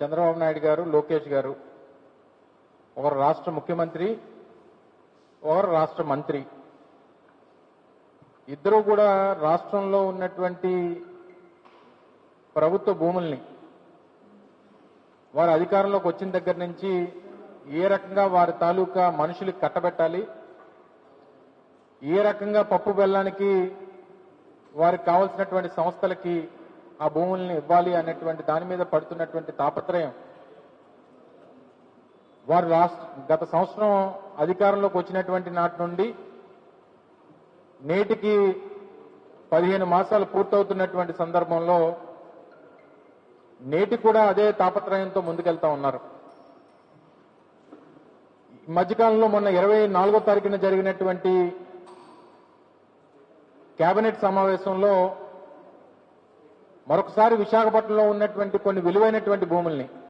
చంద్రబాబు నాయుడు గారు లోకేష్ గారు ఒకరు రాష్ట్ర ముఖ్యమంత్రి ఒకరు రాష్ట్ర మంత్రి. ఇద్దరు కూడా రాష్ట్రంలో ఉన్నటువంటి ప్రభుత్వ భూముల్ని వారు అధికారంలోకి వచ్చిన దగ్గర నుంచి ఏ రకంగా వారి తాలూకా మనుషులకి కట్టబెట్టాలి ఏ రకంగా పప్పు బెల్లానికి వారికి కావాల్సినటువంటి సంస్థలకి ఆ భూముల్ని ఇవ్వాలి అనేటువంటి దాని మీద పడుతున్నటువంటి తాపత్రయం. వారు రాష్ట్ర గత సంవత్సరం అధికారంలోకి వచ్చినటువంటి నాటి నుండి నేటికి పదిహేను మాసాలు పూర్తవుతున్నటువంటి సందర్భంలో నేటి కూడా అదే తాపత్రయంతో ముందుకెళ్తా ఉన్నారు. ఈ మధ్యకాలంలో మొన్న ఇరవై నాలుగో తారీఖున జరిగినటువంటి కేబినెట్ సమావేశంలో మరొకసారి విశాఖపట్నంలో ఉన్నటువంటి కొన్ని విలువైనటువంటి భూముల్ని